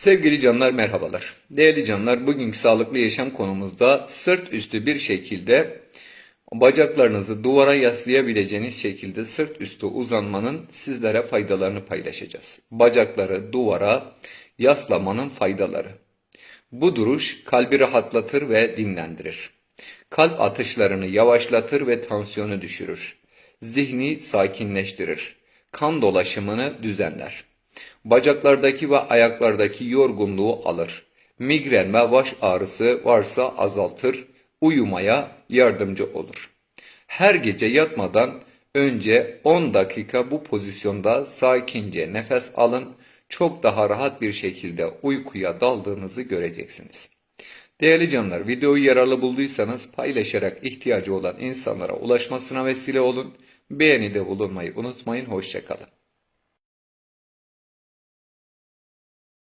Sevgili canlar merhabalar. Değerli canlar bugünkü sağlıklı yaşam konumuzda sırt üstü bir şekilde bacaklarınızı duvara yaslayabileceğiniz şekilde sırt üstü uzanmanın sizlere faydalarını paylaşacağız. Bacakları duvara yaslamanın faydaları. Bu duruş kalbi rahatlatır ve dinlendirir. Kalp atışlarını yavaşlatır ve tansiyonu düşürür. Zihni sakinleştirir. Kan dolaşımını düzenler. Bacaklardaki ve ayaklardaki yorgunluğu alır. Migren ve baş ağrısı varsa azaltır. Uyumaya yardımcı olur. Her gece yatmadan önce 10 dakika bu pozisyonda sakince nefes alın. Çok daha rahat bir şekilde uykuya daldığınızı göreceksiniz. Değerli canlar, videoyu yararlı bulduysanız paylaşarak ihtiyacı olan insanlara ulaşmasına vesile olun. Beğenide bulunmayı unutmayın. Hoşçakalın.